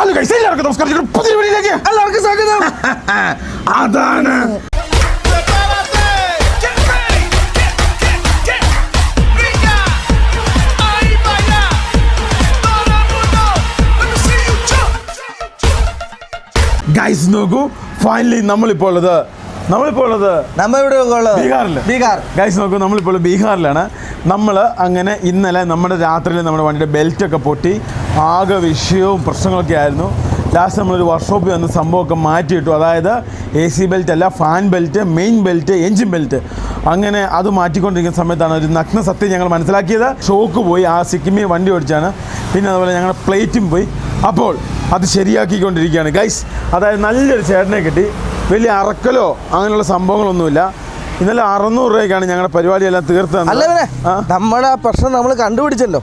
അല്ല guys, എല്ലാവർക്കും നമസ്കാരം പുതിയ വീഡിയോയിലേക്ക് എല്ലാവർക്കും സ്വാഗതം. അതാണ്. ഗൈസ് നോക്കൂ. ഫൈനലി നമ്മളിപ്പോൾ ഉള്ളത് നമ്മളിപ്പോൾ ഉള്ളത് നമ്മൾ ഇവിടെ ഉള്ളത് ബീഹാറിൽ. ബീഹാർ. ഗൈസ് നോക്കൂ നമ്മളിപ്പോൾ ബീഹാറിലാണ്. നമ്മൾ അങ്ങനെ ഇന്നലെ നമ്മുടെ രാത്രിയിൽ നമ്മുടെ വണ്ടിയുടെ ബെൽറ്റൊക്കെ പൊട്ടി ആകെ വിഷയവും പ്രശ്നങ്ങളൊക്കെ ആയിരുന്നു. ലാസ്റ്റ് നമ്മളൊരു വർക്ക്ഷോപ്പിൽ വന്ന് സംഭവമൊക്കെ മാറ്റിയിട്ടു. അതായത് എ സി ബെൽറ്റ് അല്ല fan belt main belt engine belt അങ്ങനെ അത് മാറ്റിക്കൊണ്ടിരിക്കുന്ന സമയത്താണ് ഒരു നഗ്ന സത്യം ഞങ്ങൾ മനസ്സിലാക്കിയത്. ഷോക്ക് പോയി ആ സിക്കിമി വണ്ടി ഓടിച്ചാണ്. പിന്നെ അതുപോലെ ഞങ്ങളുടെ പ്ലേറ്റും പോയി. അപ്പോൾ അത് ശരിയാക്കിക്കൊണ്ടിരിക്കുകയാണ്. ഗൈസ് അതായത് നല്ലൊരു ചേട്ടനെ കിട്ടി. വലിയ അറക്കലോ അങ്ങനെയുള്ള സംഭവങ്ങളൊന്നുമില്ല. ഇന്നലെ അറുന്നൂറ് രൂപയ്ക്കാണ് ഞങ്ങളുടെ പരിപാടിയെല്ലാം തീർത്തത് നമ്മുടെ ആ പ്രശ്നം നമ്മൾ കണ്ടുപിടിച്ചല്ലോ.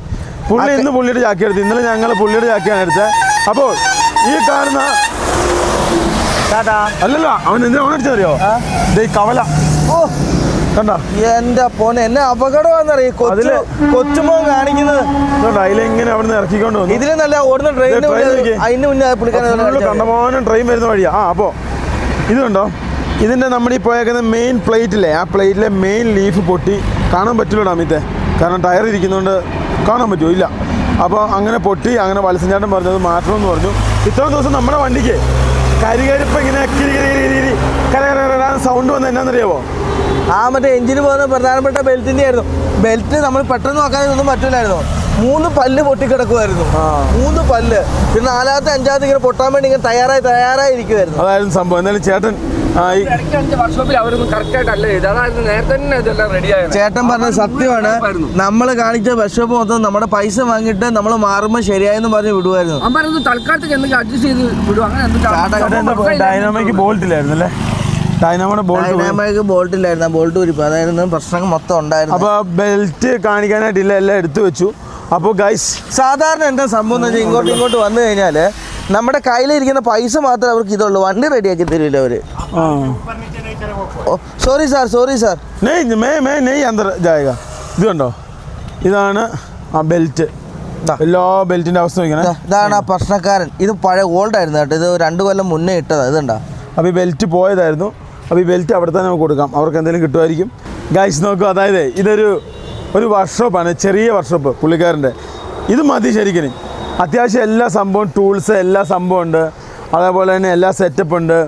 പുള്ളി ഇന്ന് പുള്ളിയുടെ ചാക്കി എടുത്തു. ഇന്നലെ ഞങ്ങൾ പുള്ളിയുടെ ചാക്കിയാണ് എടുത്തത്. അപ്പോൾ ഈ കാണുന്ന അല്ലല്ലോ അവൻ എന്തിനാ ഓണടിച്ചറിയോ ഈ കവല. ഓ. കണ്ട? എന്റെ പോനെ എന്നെ അപകടമാണെന്നറിയ? കൊച്ചു കൊച്ചുമോൻ കാണിക്കുന്നത്. അതിലെങ്ങനെ അവിടെ നിന്ന് ഇറക്കിക്കൊണ്ട് വന്നു? ഇതിന് നല്ല ഓടുന്ന ട്രെയിൻ. അതിന് മുന്നേ പുള്ളിക്കാരൻ ഫുള്ള് കാണിച്ചത്. കണ്ടമാനം ട്രെയിൻ വരുന്ന വഴിയാ. ആ അപ്പോൾ ഇതുണ്ടോ? ഇതിന്റെ ഇതിന്റെ നമ്മുടെ ഈ പോയേക്കുന്ന മെയിൻ പ്ലേറ്റില്ലേ ആ പ്ലേറ്റിലെ മെയിൻ ലീഫ് പൊട്ടി. കാണാൻ പറ്റില്ലടാ അമിത്തെ കാരണം ടയർ ഇരിക്കുന്നതുകൊണ്ട് കാണാൻ പറ്റുമോ? ഇല്ല. അപ്പോൾ അങ്ങനെ പൊട്ടി അങ്ങനെ വലസഞ്ചാട്ടം പറഞ്ഞത് മാറ്റണമെന്ന് പറഞ്ഞു. ഇത്രയും ദിവസം നമ്മുടെ വണ്ടിക്ക് കരികരിപ്പ് ഇങ്ങനെ കിരി കരകരാണ് കിരി കിരി കര കര കര സൗണ്ട് വന്ന് എന്നാന്നറിയാവോ? ആ മറ്റേ എഞ്ചിന് പോകുന്ന പ്രധാനപ്പെട്ട ബെൽറ്റിന്റെ ആയിരുന്നു ബെൽറ്റ് നമ്മൾ പെട്ടെന്ന് നോക്കാൻ ഒന്നും പറ്റില്ലായിരുന്നു മൂന്ന് പല്ല് പൊട്ടിക്കിടക്കുമായിരുന്നു. മൂന്ന് പല്ല്. പിന്നെ നാലാമത്തെ അഞ്ചാമത്തെ ഇങ്ങനെ പൊട്ടാൻ വേണ്ടി ഇങ്ങനെ തയ്യാറായി തയ്യാറായിരിക്കുമായിരുന്നു അതായിരുന്നു സംഭവം. എന്തായാലും ചേട്ടൻ ചേട്ടൻ പറഞ്ഞ സത്യമാണ്. നമ്മൾ കാണിച്ച വർക്ക്ഷോപ്പ് മൊത്തം നമ്മുടെ പൈസ വാങ്ങിട്ട് നമ്മൾ മാറുമ്പോൾ ശരിയായെന്ന് പറഞ്ഞ് വിടുമായിരുന്നു തൽക്കാലത്തേക്ക് എന്തെങ്കിലും അഡ്ജസ്റ്റ് ചെയ്ത് വിടും അങ്ങനെ ചേട്ടൻ എന്താ ഡൈനാമിക് ബോൾട്ട് ഇല്ലായിരുന്നു അല്ലേ? ഡൈനാമോ ബോൾട്ട് ഡൈനാമൈക്ക് ബോൾട്ട് ഇല്ലായിരുന്നു. ബോൾട്ട് ഉരിപ്പ് അതായിരുന്നു പ്രശ്നങ്ങൾ മൊത്തം ഉണ്ടായിരുന്നു അപ്പൊ ബെൽറ്റ് കാണിക്കാനായിട്ടില്ല എല്ലാം എടുത്തു വെച്ചു. അപ്പോൾ ഗൈസ് സാധാരണ എന്താ സംഭവം എന്ന് വെച്ചാൽ ഇങ്ങോട്ട് ഇങ്ങോട്ട് വന്നു കഴിഞ്ഞാൽ നമ്മുടെ കയ്യിലിരിക്കുന്ന പൈസ മാത്രമേ അവർക്ക് ഇതുള്ളൂ. വണ്ടി റെഡിയാക്കി തരില്ല അവർ. സോറി സാർ സോറി സാർ നെയ് മേ മേ നെയ് അന്തർ ജായക. ഇത് കണ്ടോ ഇതാണ് ആ ബെൽറ്റ്. എല്ലാ ബെൽറ്റിന്റെ അവസ്ഥ നോക്കണേ ഇതാണ് ആ പ്രശ്നക്കാരൻ. ഇത് പഴയ ഓൾഡ് ആയിരുന്നു കേട്ടോ. ഇത് രണ്ട് കൊല്ലം മുന്നേ ഇട്ടതാ. ഇതുണ്ടോ? അപ്പോൾ ഈ ബെൽറ്റ് പോയതായിരുന്നു. അപ്പോൾ ഈ ബെൽറ്റ് അവിടെ തന്നെ നമുക്ക് കൊടുക്കാം. അവർക്ക് എന്തെങ്കിലും കിട്ടുമായിരിക്കും. ഗൈസ് നോക്കൂ. അതായത് ഇതൊരു ഒരു വർക്ക്ഷോപ്പാണ് ചെറിയ വർക്ക്ഷോപ്പ് പുള്ളിക്കാരന്റെ. ഇത് മതി ശരിക്കും അത്യാവശ്യം എല്ലാ സംഭവം ടൂൾസ് എല്ലാ സംഭവം ഉണ്ട്. അതേപോലെ തന്നെ എല്ലാ സെറ്റപ്പ് ഉണ്ട്.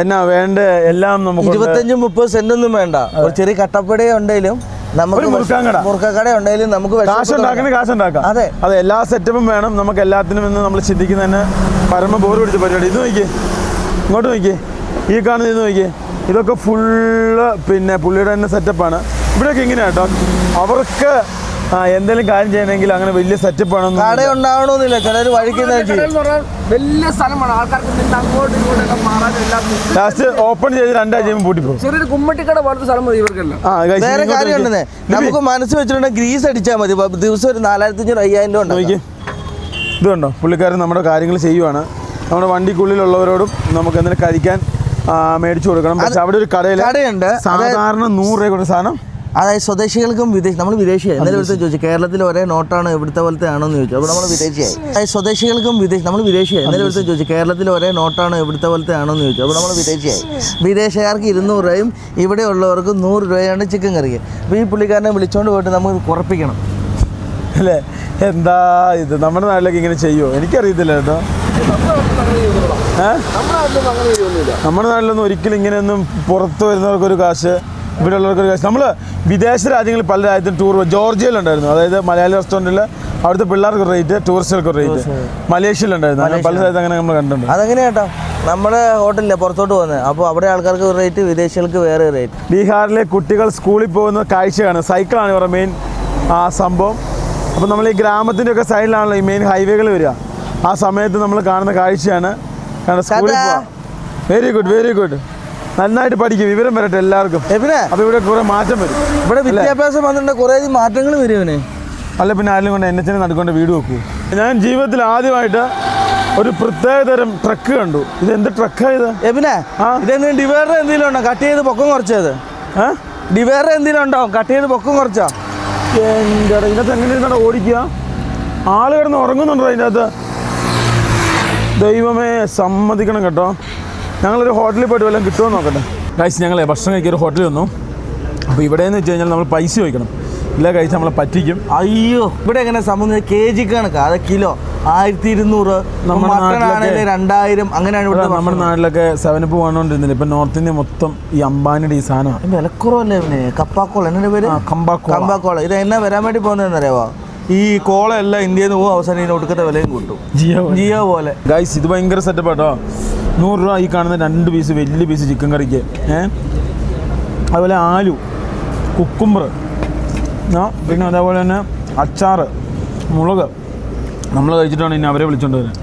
എന്നാ വേണ്ട എല്ലാം നമുക്ക് ഇരുപത്തഞ്ചും മുപ്പത് സെന്റ് ഒന്നും വേണ്ട. ഒരു ചെറിയ കട്ടപ്പട ഉണ്ടെങ്കിലും നമുക്ക്. മുറുക്കക്കട ഉണ്ടെങ്കിലും നമുക്ക് വിഷമൊക്കെ കാശ് ഉണ്ടാക്കണ തുടങ്ങാം. കാശ് ഉണ്ടാക്കാം അതെ. അതെ എല്ലാ സെറ്റപ്പും വേണം. നമുക്ക് എല്ലാത്തിനും എന്ന് നമ്മൾ ചിന്തിക്കുന്ന തന്നെ പരമ ബോർ പിടിച്ച പരിപാടി. ഇത് നോക്കിയേ. ഇങ്ങോട്ട് നോക്കിയേ. ഈ കാണുന്ന ഇത് നോക്കിയേ. ഇതൊക്കെ ഫുള്ള് പിന്നെ പുള്ളിയുടെ തന്നെ സെറ്റപ്പാണ് ഇവിടെയൊക്കെ ഇങ്ങനെയാണ് കേട്ടോ അവർക്ക് ആ, എന്തെങ്കിലും കാര്യം ചെയ്യണമെങ്കിൽ അങ്ങനെ വലിയ സെറ്റപ്പ് കട ആണെന്ന് ഉണ്ടാവണമെന്നില്ല. ചിലർ വഴിക്കുന്ന വലിയ സ്ഥലമാണ്. ആൾക്കാർക്ക് അങ്ങോട്ടും ഇങ്ങോട്ടൊക്കെ മാറാൻ എല്ലാം ലാസ്റ്റ് ഓപ്പൺ ചെയ്ത് രണ്ടാഴ്ച കഴിയുമ്പോൾ പൂട്ടിപ്പോകും ചെറിയൊരു കുമ്മട്ടിക്കട പോലത്തെ സ്ഥലം മതി ഇവർക്കെല്ലാം. വേറെ കാര്യം. ഉണ്ടെന്നേ. നമുക്ക് മനസ്സ് വെച്ചിട്ടുണ്ടെങ്കിൽ ഗ്രീസ് അടിച്ചാൽ മതി. ദിവസം ഒരു നാലായിരത്തി അഞ്ഞൂറ് അയ്യായിരം രൂപ നോക്കിയേ ഇതുണ്ടോ? ഇത് കണ്ടോ പുള്ളിക്കാരൻ നമ്മുടെ കാര്യങ്ങൾ ചെയ്യുവാണ്. നമ്മുടെ വണ്ടിക്കുള്ളിലുള്ളവരോടും നമുക്ക് എന്തെങ്കിലും കഴിക്കാൻ മേടിച്ചു കൊടുക്കണം. പക്ഷെ അവിടെ ഒരു കടയിൽ കടയുണ്ട്. സാധാരണ നൂറ് രൂപ കൊണ്ട് സാധനം അതായത് സ്വദേശികൾക്കും വിദേശ നമ്മൾ വിദേശിയായി. എന്നാലും ഇവിടുത്തെ ചോദിച്ചു കേരളത്തിൽ ഒരേ നോട്ടാണ് ഇവിടുത്തെ പോലത്തെ ആണോ എന്ന് ചോദിച്ചു. അപ്പോൾ നമ്മൾ വിദേശിയായി. അതായത് സ്വദേശികൾക്കും വിദേശ നമ്മൾ വിദേശിയായി. എന്നാലും ഇവിടുത്തെ ചോദിച്ചു കേരളത്തിൽ ഒരേ നോട്ടാണ് ഇവിടുത്തെ പോലത്തെ ആണോ എന്ന് ചോദിച്ചു. അപ്പോൾ നമ്മൾ വിദേശിയായി. വിദേശക്കാർക്ക് ഇരുന്നൂറ് രൂപയും ഇവിടെ ഉള്ളവർക്ക് നൂറ് രൂപയാണ് ചിക്കൻ കറിക്ക്. അപ്പോൾ ഈ പുള്ളിക്കാരനെ വിളിച്ചുകൊണ്ട് പോയിട്ട് നമുക്ക് കുറപ്പിക്കണം അല്ലേ? എന്താ ഇത്? നമ്മുടെ നാട്ടിലേക്ക് ഇങ്ങനെ ചെയ്യുമോ എനിക്കറിയത്തില്ല കേട്ടോ. നമ്മുടെ നാട്ടിലൊന്നും ഒരിക്കലും ഇങ്ങനെയൊന്നും പുറത്ത് വരുന്നവർക്കൊരു കാശ് ഇവിടെ ഉള്ളവർക്കൊരു കാശ് നമ്മൾ വിദേശ രാജ്യങ്ങളിൽ പല രാജ്യത്തും ടൂർ ജോർജിയയിലുണ്ടായിരുന്നു. അതായത് മലയാളി റെസ്റ്റോറന്റിൽ അവിടുത്തെ പിള്ളേർക്ക് റേറ്റ് ടൂറിസ്റ്റുകൾക്ക് റേറ്റ് മലേഷ്യയിലുണ്ടായിരുന്നു. അങ്ങനെ പല സ്ഥലത്ത് അങ്ങനെ നമ്മൾ കണ്ടിട്ടുണ്ട്. അതെങ്ങനെയാ കേട്ടോ. നമ്മുടെ ഹോട്ടലിലെ പുറത്തോട്ട് പോകുന്നത് അപ്പോൾ അവിടെ ആൾക്കാർക്ക് റേറ്റ് വിദേശികൾക്ക് വേറെ റേറ്റ് ബീഹാറിലെ കുട്ടികൾ സ്കൂളിൽ പോകുന്ന കാഴ്ചയാണ്. സൈക്കിളാണ് ഇവരുടെ മെയിൻ ആ സംഭവം. അപ്പോൾ നമ്മൾ ഈ ഗ്രാമത്തിന്റെ ഒക്കെ സൈഡിലാണല്ലോ ഈ മെയിൻ ഹൈവേകൾ വരിക. ആ സമയത്ത് നമ്മൾ കാണുന്ന കാഴ്ചയാണ്. കാരണം സ്കൂളിൽ വെരി ഗുഡ് വെരി ഗുഡ് നന്നായിട്ട് പഠിക്കും. വിവരം വരട്ടെ എല്ലാവർക്കും. എവിടെ? അപ്പൊ ഇവിടെ കുറെ മാറ്റം വരും. ഇവിടെ വിദ്യാഭ്യാസം വന്നിട്ടുണ്ട് കുറെ മാറ്റങ്ങൾ വരും ഇവന്. അല്ല പിന്നെ ആരെങ്കിലും കൊണ്ട് എൻ എച്ചിനെ നടക്കൊണ്ട് വീട് വെക്കൂ. ഞാൻ ജീവിതത്തിൽ ആദ്യമായിട്ട് ഒരു പ്രത്യേക തരം ട്രക്ക് കണ്ടു. ഇത് എന്ത് ട്രക്കാ ഇത്? എബിനെ. ഇതെന്തെങ്കിലും ഡിവൈഡർ എന്തെങ്കിലും ഉണ്ടോ? കട്ട് ചെയ്ത് പൊക്കം കുറച്ചത് ഡിവൈഡർ എന്തെങ്കിലും ഉണ്ടോ? കട്ട് ചെയ്ത് പൊക്കം കുറച്ചോ? എന്റെ ഇതിനകത്ത് എങ്ങനെ ഇരുന്നാണ് ഓടിക്കുക? ആൾ കിടന്ന് ഉറങ്ങുന്നുണ്ടോ അതിന്റെ അകത്ത് ദൈവമേ സമ്മതിക്കണം കേട്ടോ. ഞങ്ങളൊരു ഹോട്ടലിൽ പോയിട്ട് വല്ലതും കിട്ടുമോ നോക്കട്ടെ. കഴിച്ച് ഞങ്ങളെ ഭക്ഷണം കഴിക്കാൻ ഒരു ഹോട്ടലിൽ വന്നു. അപ്പോൾ ഇവിടെ എന്ന് വെച്ച് കഴിഞ്ഞാൽ നമ്മൾ പൈസ ചോദിക്കണം. ഇല്ല കഴിച്ച് നമ്മളെ പറ്റിക്കും. അയ്യോ ഇവിടെ എങ്ങനെ സംബന്ധിച്ച കെ ജി കണക്ക്. അത് കിലോ. ആയിരത്തി ഇരുന്നൂറ് നമ്മുടെ രണ്ടായിരം. അങ്ങനെയാണ് ഇവിടെ നമ്മുടെ നാട്ടിലൊക്കെ സെവനപ്പ് പോകണോണ്ടിരുന്നില്ല ഇപ്പം നോർത്ത് ഇന്ത്യ മൊത്തം ഈ അംബാനിയുടെ ഈ സാധനമാണ്. വിലക്കുറവല്ലേ ഇവന്? കപ്പാക്കോള. എന്നെ പേര്? കമ്പാക്കോള. കമ്പാക്കോള. ഇത് എന്നാ വരാൻ വേണ്ടി പോകുന്നതെന്ന് അറിയാവോ? ഈ കോള എല്ലാം ഇന്ത്യയിൽ നിന്ന് പോകും അവസാനം ഇതിന് ഒടുക്കത്തെ വിലയും കിട്ടും. ജിയോ ജിയോ പോലെ. ഗൈസ് ഇത് ഭയങ്കര സെറ്റപ്പ് കേട്ടോ നൂറ് രൂപ ഈ കാണുന്ന രണ്ട് പീസ് വലിയ പീസ് ചിക്കൻ കറിക്ക്. ഏ? അതുപോലെ ആലു കുക്കുംബർ പിന്നെ അതേപോലെ തന്നെ അച്ചാറ് മുളക്. നമ്മൾ കഴിച്ചിട്ടാണ് ഇനി അവരെ വിളിച്ചോണ്ട് വരുന്നത്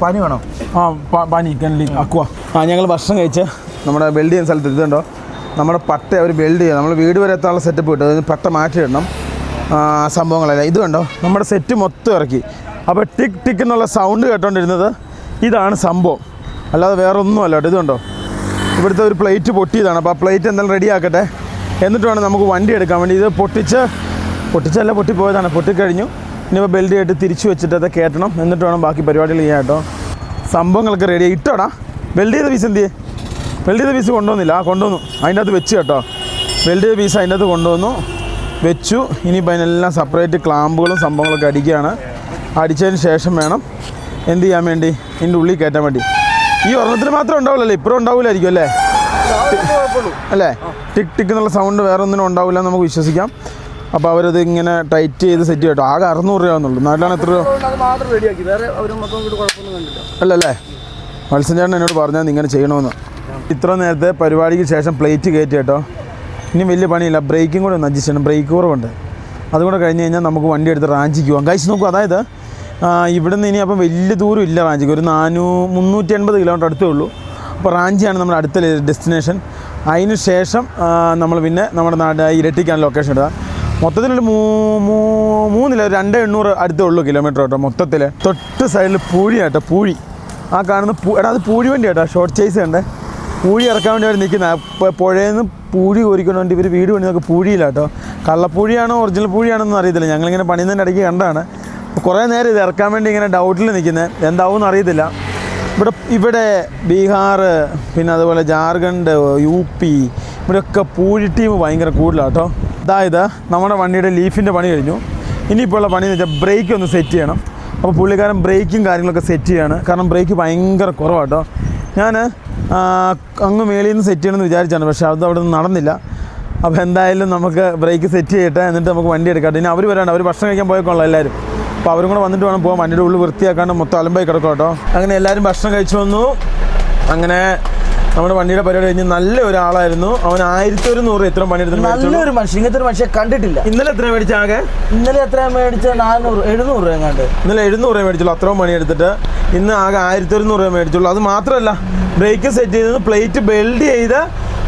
പനി വേണോ? ആ പനി കനലി അക്വ. ആ ഞങ്ങൾ ഭക്ഷണം കഴിച്ച് നമ്മുടെ വെൽഡ് ചെയ്യുന്ന സ്ഥലത്ത് ഇതുണ്ടോ നമ്മുടെ പട്ട അവർ വെൽഡ് ചെയ്യുക നമ്മൾ വീട് വരെ എത്താനുള്ള സെറ്റപ്പ് കിട്ടും അതിന് പട്ട മാറ്റിയിടണം. ആ, സംഭവങ്ങളല്ല. ഇത് കണ്ടോ? നമ്മുടെ സെറ്റ് മൊത്തം ഇറക്കി. അപ്പോൾ ടിക് ടിക് എന്നുള്ള സൗണ്ട് കേട്ടോണ്ടിരുന്നത് ഇതാണ് സംഭവം. അല്ലാതെ വേറെ ഒന്നും അല്ല കേട്ടോ. ഇതുണ്ടോ? ഇവിടുത്തെ ഒരു പ്ലേറ്റ് പൊട്ടിയതാണ്. അപ്പോൾ ആ പ്ലേറ്റ് എന്തായാലും റെഡി ആക്കട്ടെ. എന്നിട്ട് വേണം നമുക്ക് വണ്ടി എടുക്കാൻ വേണ്ടി. ഇത് പൊട്ടിച്ച് പൊട്ടിച്ചല്ല പൊട്ടിപ്പോയതാണ്. പൊട്ടിക്കഴിഞ്ഞു. ഇനിയിപ്പോൾ ബെൽറ്റ് ആയിട്ട് തിരിച്ചു വെച്ചിട്ട് അത് കയറ്റണം. എന്നിട്ട് വേണം ബാക്കി പരിപാടികൾ ചെയ്യാൻ കേട്ടോ. സംഭവങ്ങളൊക്കെ റെഡി ഇട്ടോടാ. വെൽഡ് ചെയ്ത പീസ് എന്തിയേ? വെൽഡ് ചെയ്ത പീസ് കൊണ്ടുവന്നില്ല. ആ കൊണ്ടുവന്നു. അതിന്റെ അകത്ത് വെച്ച് കേട്ടോ. വെൽഡ് ചെയ്ത പീസ് അതിന്റെ അകത്ത് കൊണ്ടുവന്നു. വെച്ചു. ഇനിയിപ്പോൾ അതിനെല്ലാം സെപ്പറേറ്റ് ക്ലാമ്പുകളും സംഭവങ്ങളൊക്കെ അടിക്കുകയാണ്. അടിച്ചതിന് ശേഷം വേണം എന്ത് ചെയ്യാൻ വേണ്ടി? ഇതിന്റെ ഉള്ളിൽ കയറ്റാൻ വേണ്ടി. ഈ ഒരെണ്ണത്തിന് മാത്രം ഉണ്ടാവില്ലല്ലേ ഇപ്പഴും ഉണ്ടാവില്ലായിരിക്കും അല്ലേ? അല്ലേ? ടിക് ടിക്ക് എന്നുള്ള സൗണ്ട് വേറെ ഒന്നിനും ഉണ്ടാവില്ല എന്ന് നമുക്ക് വിശ്വസിക്കാം. അപ്പോൾ അവരത് ഇങ്ങനെ ടൈറ്റ് ചെയ്ത് സെറ്റ് ചെയ്യട്ടോ. ആകെ അറുന്നൂറ് രൂപ എന്നുള്ളൂ നാട്ടിലാണ് എത്ര രൂപ? അല്ലല്ലേ? മത്സ്യം ചേട്ടൻ എന്നോട് പറഞ്ഞാൽ ഇങ്ങനെ ചെയ്യണമെന്ന് ഇത്ര നേരത്തെ പരിപാടിക്ക് ശേഷം പ്ലേറ്റ് കയറ്റി കേട്ടോ. ഇനി വലിയ പണിയില്ല. ബ്രേക്കും കൂടെ ഒന്ന് അഡ്ജസ്റ്റ് ചെയ്യണം. ബ്രേക്ക് കുറവുണ്ട്. അതുകൂടെ കഴിഞ്ഞ് കഴിഞ്ഞാൽ നമുക്ക് വണ്ടി എടുത്ത് റാഞ്ചിക്ക് പോകാം കഴിച്ച് നോക്കൂ. അതായത് ഇവിടുന്ന് ഇനി അപ്പം വലിയ ദൂരം ഇല്ല റാഞ്ചിക്ക്. ഒരു നാനൂ മുന്നൂറ്റി എൺപത് കിലോമീറ്റർ അടുത്തേ ഉള്ളൂ. അപ്പോൾ റാഞ്ചിയാണ് നമ്മുടെ അടുത്ത ഡെസ്റ്റിനേഷൻ. അതിന് ശേഷം നമ്മൾ പിന്നെ നമ്മുടെ നാട് ഇരട്ടിക്കാണ് ലൊക്കേഷൻ ഇടുക. മൊത്തത്തിലൊരു മൂ മൂ- മൂന്നില്ല രണ്ട് എണ്ണൂറ് അടുത്തേ ഉള്ളൂ കിലോമീറ്റർ കേട്ടോ മൊത്തത്തിൽ തൊട്ട് സൈഡിൽ പൂഴി കേട്ടോ പൂഴി. ആ കാണുന്ന പൂ എടാ അത് പൂഴി വണ്ടി കേട്ടോ ഷോർട്ട് ചേസ് കണ്ടേ. പൂഴി ഇറക്കാൻ വേണ്ടി അവർ നിൽക്കുന്ന പുഴയിൽ നിന്ന് പൂഴി വേണ്ടി ഇവർ വീട് പണിയൊക്കെ പൂഴിയില്ല കേട്ടോ കള്ളപ്പൂഴിയാണോ ഒറിജിനൽ പൂഴിയാണോന്നും അറിയത്തില്ല. ഞങ്ങളിങ്ങനെ പണിയുന്നതിന്റെ ഇടയ്ക്ക് കണ്ടാണ് കുറേ നേരം ഇത് ഇറക്കാൻ വേണ്ടി ഇങ്ങനെ ഡൗട്ടിൽ നിൽക്കുന്നത് എന്താവും അറിയത്തില്ല. ഇവിടെ ഇവിടെ ബീഹാർ പിന്നെ അതുപോലെ ജാർഖണ്ഡ് യു പി ഇവിടെയൊക്കെ പൂഴി ടീം ഭയങ്കര കൂടുതലാണ് കേട്ടോ അതായത് നമ്മുടെ വണ്ടിയുടെ ലീഫിന്റെ പണി കഴിഞ്ഞു. ഇനിയിപ്പോൾ ഉള്ള പണി എന്ന് വെച്ചാൽ ബ്രേക്ക് ഒന്ന് സെറ്റ് ചെയ്യണം. അപ്പോൾ പുള്ളിക്കാരൻ ബ്രേക്കും കാര്യങ്ങളൊക്കെ സെറ്റ് ചെയ്യാണ്. കാരണം ബ്രേക്ക് ഭയങ്കര കുറവാട്ടോ. ഞാൻ അങ്ങ് മേളിൽ നിന്ന് സെറ്റ് ചെയ്യണമെന്ന് വിചാരിച്ചാണ്. പക്ഷേ അത് അവിടെ നിന്ന് നടന്നില്ല. അപ്പോൾ എന്തായാലും നമുക്ക് ബ്രേക്ക് സെറ്റ് ചെയ്യട്ടെ എന്നിട്ട് നമുക്ക് വണ്ടി എടുക്കാം. ഇനി അവർ വരാണ്ട് അവർ ഭക്ഷണം കഴിക്കാൻ പോയേക്കുള്ള എല്ലാവരും അപ്പോൾ അവരും കൂടെ വന്നിട്ട് വേണം പോകാൻ. വണ്ടിയുടെ ഉള്ളിൽ വൃത്തിയാക്കാണ്ട് മൊത്തം അലമ്പായി കിടക്കും കേട്ടോ. അങ്ങനെ എല്ലാവരും ഭക്ഷണം കഴിച്ചു വന്നു. അങ്ങനെ നമ്മുടെ വണ്ടിയുടെ പരിപാടി കഴിഞ്ഞ് നല്ല ഒരാളായിരുന്നു. അവൻ ആയിരത്തി ഒരു നൂറ് എത്ര പണിയെടുത്തു നല്ലൊരു മനുഷ്യൻ. ഇങ്ങനത്തെ ഒരു മനുഷ്യൻ കണ്ടിട്ടില്ല. ഇന്നലെ എത്ര മേടിച്ചാകെ ഇന്നലെ എത്ര മേടിച്ച? നാനൂറ് എഴുന്നൂറ് രൂപ എങ്ങാണ്ട്. ഇന്നലെ എഴുന്നൂറ് രൂപ മേടിച്ചുള്ളൂ. അത്രയും പണി എടുത്തിട്ട് ഇന്ന് ആകെ ആയിരത്തി ഒരുന്നൂറ് രൂപ മേടിച്ചുള്ളൂ. അത് മാത്രമല്ല ബ്രേക്ക് സെറ്റ് ചെയ്ത് പ്ലേറ്റ് ബെൽഡ് ചെയ്ത്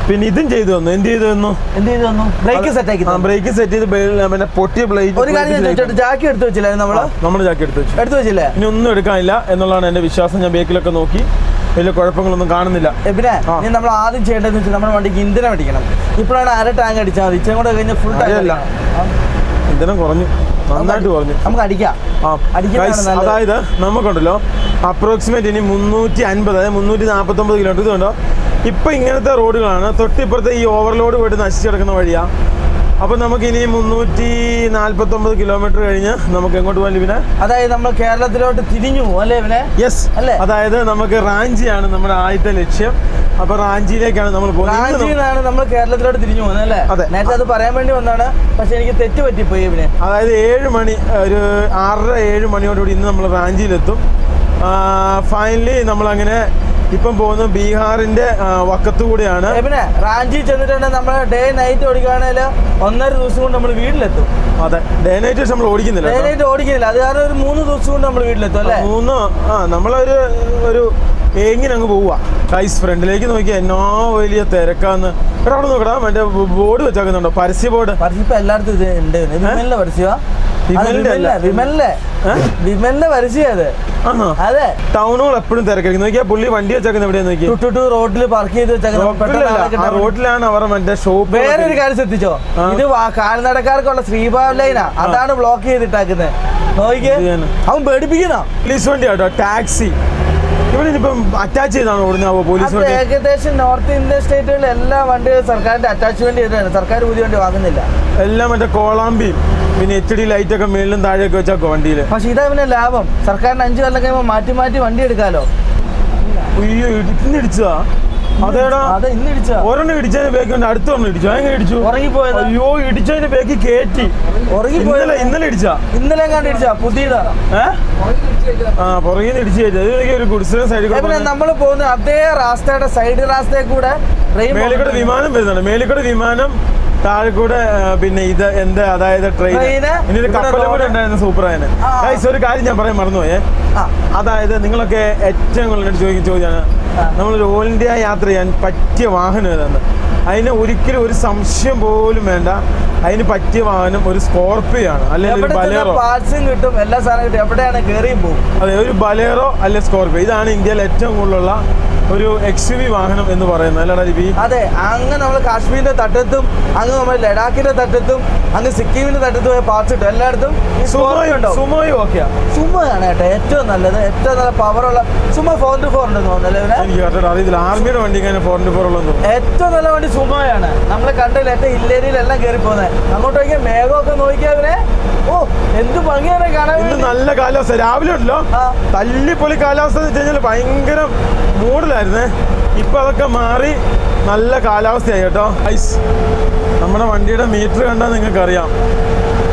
പിന്നെ ഇതും ചെയ്തു തന്നു. എന്ത് ചെയ്തു തന്നു? എന്ത് ചെയ്തു തന്നു? ബ്രേക്ക് സെറ്റ് ആക്കി. ബ്രേക്ക് സെറ്റ് ചെയ്ത് പിന്നെ പൊട്ടിയ ഒരു കാര്യം ചോദിച്ചോട്ടെ ജാക്കി എടുത്തു വെച്ചില്ലായിരുന്നു നമ്മൾ? നമ്മൾ ജാക്കി എടുത്തു വെച്ചു. എടുത്തു വെച്ചില്ലേ? ഇനി ഒന്നും എടുക്കാനില്ല എന്നുള്ളതാണ് എന്റെ വിശ്വാസം. ഞാൻ ബേക്കിലൊക്കെ നോക്കി. വലിയ കുഴപ്പങ്ങളൊന്നും കാണുന്നില്ല. പിന്നെ ആ. നമ്മൾ ആദ്യം ചെയ്യേണ്ടതെന്ന് വെച്ചാൽ നമ്മുടെ വണ്ടിക്ക് ഇന്ധനം അടിക്കണം. ഇപ്പോഴാണ് അര ടാങ്ക് അടിച്ചാൽ മതി ഇച്ചിരി കൂടെ കഴിഞ്ഞാൽ ഫുൾ ടാങ്ക് അല്ല ഇന്ധനം കുറഞ്ഞു. നന്നായിട്ട് കുറഞ്ഞു. നമുക്ക് അടിക്കാം. അതായത് നമുക്കുണ്ടല്ലോ അപ്രോക്സിമേറ്റ് ഇനി മുന്നൂറ്റി അൻപത് അതായത് മുന്നൂറ്റി നാൽപ്പത്തൊമ്പത് കിലോമീറ്റർ ഇതുണ്ടോ? ഇപ്പം ഇങ്ങനത്തെ റോഡുകളാണ്. തൊട്ടിപ്പുറത്തെ ഈ ഓവർലോഡ് പോയിട്ട് നശിച്ചു കിടക്കുന്ന വഴിയാ. അപ്പോൾ നമുക്ക് ഇനി മുന്നൂറ്റി നാൽപ്പത്തൊമ്പത് കിലോമീറ്റർ കഴിഞ്ഞ് നമുക്ക് എങ്ങോട്ട് പോകാൻ പിന്നെ അതായത് നമ്മൾ കേരളത്തിലോട്ട് തിരിഞ്ഞു പോകും അല്ലേ ഇവനെ? യെസ് അല്ലേ? അതായത് നമുക്ക് റാഞ്ചിയാണ് നമ്മുടെ ആദ്യത്തെ ലക്ഷ്യം. അപ്പൊ റാഞ്ചിയിലേക്കാണ് നമ്മൾ നിന്നാണ് നമ്മൾ കേരളത്തിലോട്ട് തിരിഞ്ഞു പോകുന്നത് അല്ലേ? അതെ. നേരത്തെ അത് പറയാൻ വേണ്ടി വന്നാണ് പക്ഷെ എനിക്ക് തെറ്റ് പറ്റിപ്പോയി ഇവിടെ അതായത് ഏഴ് മണി ഒരു ആറര ഏഴ് മണിയോടുകൂടി ഇന്ന് നമ്മൾ റാഞ്ചിയിലെത്തും. ഫൈനലി നമ്മളങ്ങനെ ഇപ്പം പോകുന്നത് ബീഹാറിന്റെ വക്കത്തു കൂടിയാണ്. പിന്നെ റാഞ്ചി ചെന്നിട്ടുണ്ടെങ്കിൽ നമ്മൾ ഡേ നൈറ്റ് ഓടിക്കുകയാണെങ്കിൽ ഒന്നര ദിവസം കൊണ്ട് നമ്മൾ വീട്ടിലെത്തും. അതെ ഡേ നൈറ്റ് നമ്മൾ ഓടിക്കുന്നില്ല ഡേ നൈറ്റ് ഓടിക്കുന്നില്ല. അത് കാരണം ഒരു മൂന്ന് ദിവസം കൊണ്ട് നമ്മൾ വീട്ടിലെത്തും അല്ലേ? മൂന്നോ ആ നമ്മളൊരു ഒരു എങ്ങനെ അങ്ങ് പോവുക? റൈസ് ഫ്രണ്ടിലേക്ക് നോക്കിയാൽ എന്നോ വലിയ തിരക്കാന്ന്. എടാ അവിടെ നോക്കടാ മറ്റേ ബോർഡ് വെച്ചാക്കുന്നുണ്ടോ? പരസ്യ ബോർഡ് പരസ്യം ഇപ്പൊ എല്ലായിടത്തും ഇത് ഉണ്ട്. വിമലിന്റെ പരസ്യമാ വിമലിന്റെ അല്ല. വിമലിന്റെ. വിമലിന്റെ പരസ്യം അതെ. ടൗണുകൾ എപ്പോഴും തിരക്കായിരിക്കും. നോക്കിയാ പുള്ളി വണ്ടി വെച്ചാക്കുന്ന എവിടെയാ നോക്കി ടു റോഡിൽ പാർക്ക് ചെയ്ത് വേണ്ടി. റോഡിലാണ് അവർ മറ്റേ ഷോപ്പ് വേറൊരു കാര്യം ശ്രദ്ധിച്ചോ. ഇത് കാൽനടക്കാർക്കുള്ള ശ്രീഭാവ് ലൈനാ അതാണ് ബ്ലോക്ക് ചെയ്തിട്ടാക്കുന്നത്. നോക്കിയേ. അവൻ പേടിപ്പിക്കുന്ന? പോലീസ് വണ്ടി കേട്ടോ ടാക്സി. ഇവിടെ ഇനിയിപ്പം അറ്റാച്ച് ചെയ്താണ് ഓടുന്നത് പോലീസ് ഏകദേശം നോർത്ത് ഇന്ത്യൻ സ്റ്റേറ്റുകളിൽ എല്ലാ വണ്ടികളും സർക്കാരിന്റെ അറ്റാച്ച്മെന്റ് ചെയ്തതാണ്. സർക്കാർ പുതിയ വണ്ടി വാങ്ങുന്നില്ല. എല്ലാം മറ്റേ കോളാമ്പിയും പിന്നെ എച്ച് ഡി ലൈറ്റ് ഒക്കെ മേളിലും താഴെയൊക്കെ വെച്ചാൽ വണ്ടിയിൽ പക്ഷെ ഇതാ പിന്നെ ലാഭം. സർക്കാരിന് അഞ്ചു കൊല്ലം കഴിയുമ്പോൾ മാറ്റി മാറ്റി വണ്ടി എടുക്കാലോ. അയ്യോ ഇടിച്ചതാ അതേടാ. അതെ ഇന്ന് ഇടിച്ചാ ഒരെണ്ണം ഇടിച്ചതിന് ബേക്ക് അടുത്ത ഒരെണ്ണം ഇടിച്ചു. എങ്ങനെ ഇടിച്ചു? ഉറങ്ങിപ്പോയത്. അയ്യോ ഇടിച്ചതിന് ബേക്ക് കേറ്റി. ഉറങ്ങിപ്പോയത്. ഇന്നലെ ഇന്നലെ ഇടിച്ചാ ഇന്നലെ കണ്ട് ഇടിച്ചാ പുതിയതാ ആ പുറകിൽ ഇടിച്ചു കയറ്റി. അത് ഒരു സൈഡിൽ നമ്മൾ പോകുന്ന അതേ റാസ്തയുടെ സൈഡ് റാസ്തയെ കൂടെ മേലിക്കൂടെ വിമാനം വരുന്നുണ്ട്. മേലിക്കൂടെ വിമാനം താഴെ കൂടെ പിന്നെ ഇത് എന്ത് അതായത് ട്രെയിൻ ഇനി ഒരു കപ്പലും കൂടെ ഉണ്ടായിരുന്നു സൂപ്പർ ആയിന് ആ. ഗൈസ്, ഒരു കാര്യം ഞാൻ പറയാൻ മറന്നുപോയേ അതായത് നിങ്ങളൊക്കെ ഏറ്റവും കൂടുതൽ ചോദിക്കുന്ന ചോദ്യമാണ്. നമ്മൾ നമ്മളൊരു ഓൾ ഇന്ത്യ യാത്ര ചെയ്യാൻ പറ്റിയ വാഹനം ഏതാണ് അതിന് ഒരിക്കലും ഒരു സംശയം പോലും വേണ്ട. അതിന് പറ്റിയ വാഹനം ഒരു സ്കോർപ്പിയോ ആണ് അല്ലെങ്കിൽ ഒരു എവിടെ ബലേറോ. പാർട്സും കിട്ടും എല്ലാ സാധനവും എവിടെയാണ് പോകും അതെ ഒരു ബലേറോ അല്ലെ സ്കോർപ്പിയോ? ഇതാണ് ഇന്ത്യയിൽ ഏറ്റവും കൂടുതലുള്ള ഒരു എക്സ് വി വാഹനം എന്ന് പറയുന്നത്. അല്ലടാ ജിബി? അതെ അങ്ങ് നമ്മൾ കാശ്മീരിന്റെ തട്ടത്തും അങ്ങ് നമ്മൾ ലഡാക്കിന്റെ തട്ടത്തും അങ്ങ് സിക്കിമിന്റെ തട്ടത്തും പാർട്സ് ഇട്ടു. എല്ലായിടത്തും സുമോയും ഓക്കെയാ സുമയാണ് കേട്ടോ ഏറ്റവും നല്ലത്. ഏറ്റവും നല്ല പവറുള്ള സുമോ ഫോർ ടു ഫോർ ഉണ്ടെന്ന് തോന്നുന്നല്ലേ എനിക്ക് അറിയത്തില്ല. ആർമിയുടെ വണ്ടി ഫോർ ടു ഫോർ ഏറ്റവും നല്ല വണ്ടി സുമോയാണ്. നമ്മൾ കണ്ടില്ല ഏറ്റവും ഇല്ലേരിയിലെല്ലാം കയറി പോകുന്നത് അങ്ങോട്ട് നോക്കിയാൽ മേഘമൊക്കെ നോക്കിയവനെ ഓ എന്ത് ഭംഗിയാണ് കാണാൻ ഇന്ന് നല്ല കാലാവസ്ഥ. രാവിലെ ഉണ്ടല്ലോ. തല്ലിപ്പൊളി കാലാവസ്ഥ എന്ന് വെച്ച് കഴിഞ്ഞാൽ ഭയങ്കര മൂടിലായിരുന്നേ. ഇപ്പൊ അതൊക്കെ മാറി നല്ല കാലാവസ്ഥയായി കേട്ടോ. ഐസ് നമ്മുടെ വണ്ടിയുടെ മീറ്റർ കണ്ടാൽ നിങ്ങൾക്കറിയാം.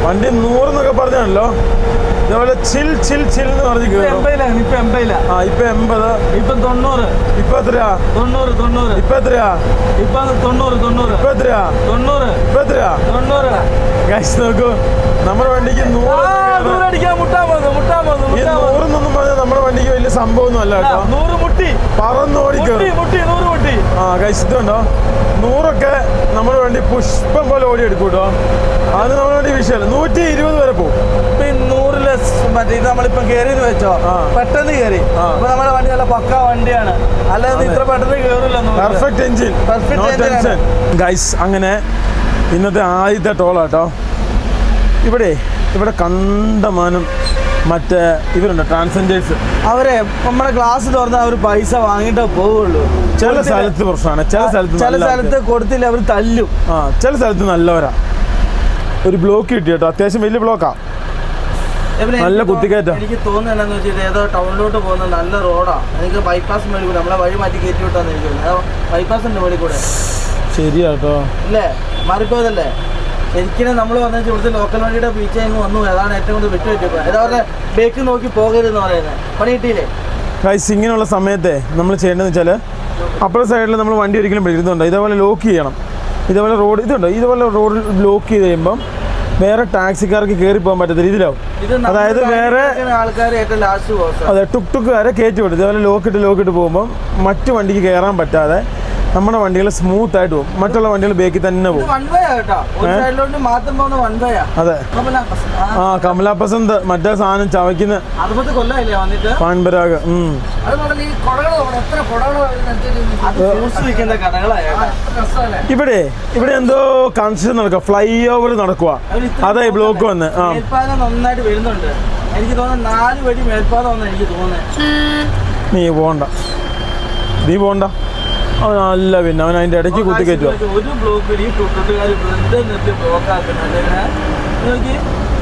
വണ്ടി നൂറെന്നൊക്കെ പറഞ്ഞാണല്ലോ. ഇതേപോലെ ചിൽ ചിൽ ചിൽ എന്ന് പറഞ്ഞ് ഇപ്പൊ കയറും എൺപതിലാണ് ഇപ്പൊ എൺപതില. ആ ഇപ്പൊ എൺപത്. ഇപ്പൊ തൊണ്ണൂറ്. ഇപ്പൊ എത്രയാ? തൊണ്ണൂറ് തൊണ്ണൂറ്. ഇപ്പൊ എത്രയാ? ഇപ്പൊ തൊണ്ണൂറ് തൊണ്ണൂറ്. ഇപ്പൊ എത്രയാ? തൊണ്ണൂറ്. ഇപ്പൊ എത്രയാ? തൊണ്ണൂറ്. ഗൈസ് നോക്കൂ. നമ്മുടെ വണ്ടിക്ക് നൂറ് അടിക്കാൻ മുട്ടാൻ പോകുന്നു മുട്ടാൻ പോകുന്നു ഈ നൂറെന്നൊന്നും പറഞ്ഞാൽ നമ്മുടെ വണ്ടിക്ക് വലിയ സംഭവമൊന്നും അല്ല കേട്ടോ. നൂറ് മുട്ടി. മുട്ടി മുട്ടി നൂറ് മുട്ടി. ആ ഇതുണ്ടോ? നൂറൊക്കെ നമ്മുടെ വണ്ടി പുഷ്പം പോലെ ഓടി എടുക്കൂട്ടോ കേട്ടോ. അത് നമ്മുടെ വണ്ടി വിഷയമല്ല. നൂറ്റി ഇരുപത് വരെ പോകും. ഇപ്പൊ ഈ നൂറിൽ സ് മറ്റേ ഇത് നമ്മളിപ്പം കയറിയെന്ന് വെച്ചോ. പെട്ടെന്ന് കയറി. അപ്പൊ നമ്മുടെ വണ്ടി നല്ല പക്ക വണ്ടിയാണ്. അല്ലാതെ ഇത്ര പെട്ടെന്ന് കയറില്ല പെർഫെക്റ്റ് എഞ്ചിൻ ഗൈസ് അങ്ങനെ ഇന്നത്തെ ആദ്യത്തെ ടോളാട്ടോ ഇവിടെ ഇവിടെ കണ്ടമാനം മറ്റേ ഇവരുണ്ട് ട്രാൻസെൻഡേഴ്സ് അവരെ നമ്മുടെ ക്ലാസ് തുറന്നാൽ അവർ പൈസ വാങ്ങിയിട്ടേ പോവുള്ളൂ. ചില സ്ഥലത്ത് പ്രശ്നമാണ്. ചില സ്ഥലത്ത് ചില സ്ഥലത്ത് കൊടുത്തില്ല അവർ തല്ലും. ആ ചില സ്ഥലത്ത് നല്ലവരാ. ഒരു ബ്ലോക്ക് കിട്ടി കേട്ടോ അത്യാവശ്യം വലിയ ബ്ലോക്കാ ഇവനെ നല്ല എനിക്ക് തോന്നുന്നു- എനിക്ക് വെച്ചിട്ട് ഏതോ ടൗണിലോട്ട് പോകുന്ന നല്ല റോഡാണ് എനിക്ക് ബൈപ്പാസ് മേളിൽ കൂടെ നമ്മളെ വഴി മാറ്റി കയറ്റി വിട്ടാന്ന് എനിക്ക് തോന്നുന്നു. മേടി ഉണ്ട് മേളിൽ കൂടെ. ശരിയാ കേട്ടോ ഇല്ലേ? മാറിപ്പോയതല്ലേ? ശരിക്കും നമ്മൾ വന്നു ഇവിടുത്തെ ലോക്കൽ വണ്ടിയുടെ ബീച്ച് അങ്ങ് വന്നു. അതാണ് ഏറ്റവും കൂടുതൽ വിട്ടു പറ്റിയപ്പോൾ ഏതാ പറഞ്ഞ ബേക്ക് നോക്കി പോകരുതെന്ന് പറയുന്നത്. പണി കിട്ടിയില്ലേ? ഗൈസ് ഇങ്ങനെയുള്ള സമയത്തെ നമ്മൾ ചെയ്യേണ്ടതെന്ന് വെച്ചാൽ അപ്പുറ സൈഡിൽ നമ്മൾ വണ്ടി ഒരിക്കലും പിടിക്കുന്നുണ്ടോ ഇതേപോലെ ലോക്ക് ചെയ്യണം. ഇതേപോലെ റോഡ് ഇതുണ്ടോ? ഇതുപോലെ റോഡ് ലോക്ക് ചെയ്ത് കഴിയുമ്പം വേറെ ടാക്സിക്കാർക്ക് കയറി പോകാൻ പറ്റാത്ത രീതിയിലാവും. അതായത് വേറെ അതെ ടുക് ടുക്കുകാരെ കയറ്റി വിടും. ഇതേപോലെ ലോക്കിട്ട് ലോക്കിട്ട് പോകുമ്പോൾ മറ്റു വണ്ടിക്ക് കയറാൻ പറ്റാതെ നമ്മുടെ വണ്ടികൾ സ്മൂത്ത് ആയിട്ട് പോകും. മറ്റുള്ള വണ്ടികൾ ബേക്കി തന്നെ പോകും. അതെ. ആ. കമലാപ്പസന്ത് മറ്റേ സാധനം ചവയ്ക്കുന്ന. പാൻപരാഗ് ഇവിടെ ഇവിടെ എന്തോ കൺസ്ട്രക്ഷൻ നടക്കുക ഫ്ലൈ ഓവർ നടക്കുക അതെ ബ്ലോക്ക് വന്ന്. ആ. നന്നായിട്ട് വരുന്നുണ്ട്. എനിക്ക് തോന്നുന്നു നാല് വഴി മേൽപ്പാലം വന്ന് എനിക്ക് തോന്നുന്നത് നീ പോണ്ട. നീ പോണ്ട. അവൻ അല്ല പിന്നെ അവൻ അതിൻ്റെ ഇടയ്ക്ക് കുത്തി കയറ്റുക ഒരു ബ്ലോക്കിൽ ഈ തൊട്ടുകാർ വെറുതെ നിർത്തി ബ്ലോക്ക്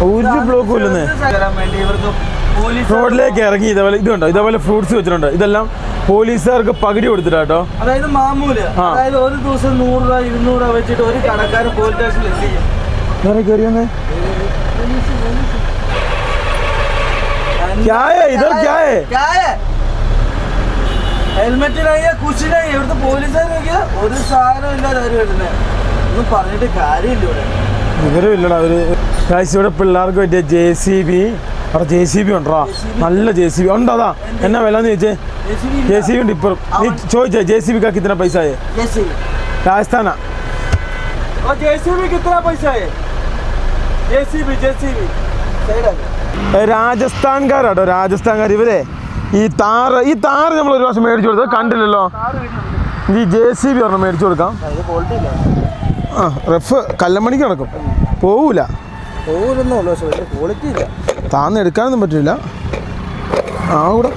ഒരു ബ്ലോക്കും ഇല്ലെന്നേ വേണ്ടി ഇവർക്ക് പോലീസ് റോഡിലേക്ക് ഇറങ്ങി ഇതേപോലെ ഇതുണ്ടോ ഇതേപോലെ ഫ്രൂട്ട്സ് വെച്ചിട്ടുണ്ട് ഇതെല്ലാം പോലീസുകാർക്ക് പകുതി കൊടുത്തിട്ടാട്ടോ അതായത് മാമൂല് ആ. അതായത് ഒരു ദിവസം നൂറ് രൂപ ഇരുന്നൂറ് രൂപ വെച്ചിട്ട് ഒരു കടക്കാരൻ പോലീസ് സ്റ്റേഷനിൽ എന്ത് ചെയ്യും വേറെ കയറി വന്നേ क्या है? इधर क्या है? ഹെൽമെറ്റ് ഇല്ലെങ്കിൽ കുശിനായി ഇവിടുത്തെ പോലീസുകാർ നോക്കിയാൽ ഒരു സാധനം ഇല്ലാതെ അവർ വരുന്നത് ഒന്നും പറഞ്ഞിട്ട് കാര്യമില്ല ഇവിടെ ഇവരും ഇല്ലടാ അവർ ഇവിടെ പിള്ളേർക്ക് പറ്റിയ ജെ സി ബി അവിടെ ജെ സി ബി ഉണ്ടോ നല്ല ജെ സി ബി ഉണ്ടോ അതാ എന്നാ വില എന്ന് ചോദിച്ചേ ജെ സി ബി ഉണ്ട് ഇപ്പൊ നീ ചോദിച്ചേ ജെ സി ബിക്കാർക്ക് ഇത്ര പൈസ ആയേ രാജസ്ഥാൻകാരാട്ടോ രാജസ്ഥാൻകാർ ഇവരെ ഈ താറ് ഈ താറ് നമ്മൾ ഒരു പ്രാവശ്യം മേടിച്ചു കൊടുത്തത് കണ്ടില്ലല്ലോ. ഈ ജെ സി ബി ഒരെണ്ണം മേടിച്ചു കൊടുക്കാം. ആ റഫ് കല്ലമ്മണിക്ക് നടക്കും. പോവൂല. താന്ന് എടുക്കാനൊന്നും പറ്റില്ല. ആ കൂടെ.